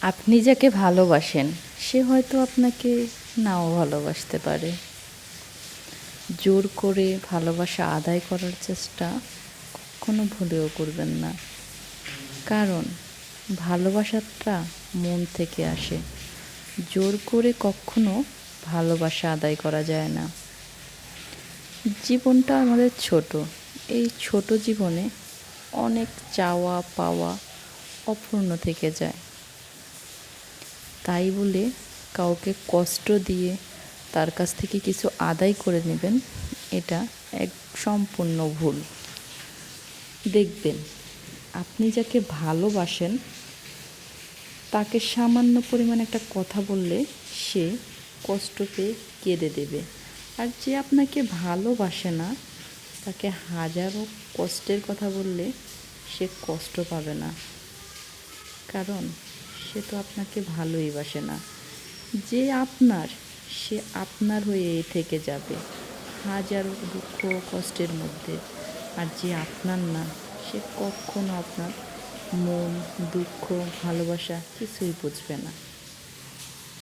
আপনি যাকে ভালোবাসেন, সে হয়তো আপনাকে নাও ভালোবাসতে পারে। জোর করে ভালোবাসা আদায় করার চেষ্টা কখনো ভুলেও করবেন না। কারণ ভালোবাসাটা মন থেকে আসে। জোর করে কখনো ভালোবাসা আদায় করা যায় না। জীবনটা আমাদের ছোট। এই ছোট জীবনে অনেক চাওয়া পাওয়া অপূর্ণ থেকে যায়। তাই বলে কাউকে কষ্ট দিয়ে তার কাছ থেকে কিছু আদায় করে নেবেন, এটা এক সম্পূর্ণ ভুল। দেখবেন, আপনি যাকে ভালোবাসেন, তাকে সামান্য পরিমাণ একটা কথা বললে সে কষ্ট পেয়ে কেঁদে দেবে। আর যে আপনাকে ভালোবাসে না, তাকে হাজারো কষ্টের কথা বললে সে কষ্ট পাবে না। কারণ সে তো আপনাকে ভালোই বাসে না। যে আপনার, সে আপনার হয়ে থেকে যাবে। হাজার দুঃখ কষ্টের মধ্যে। আর যে আপনার না, সে কখনো আপনার মন, দুঃখ, ভালোবাসা কিছুই বুঝবে না।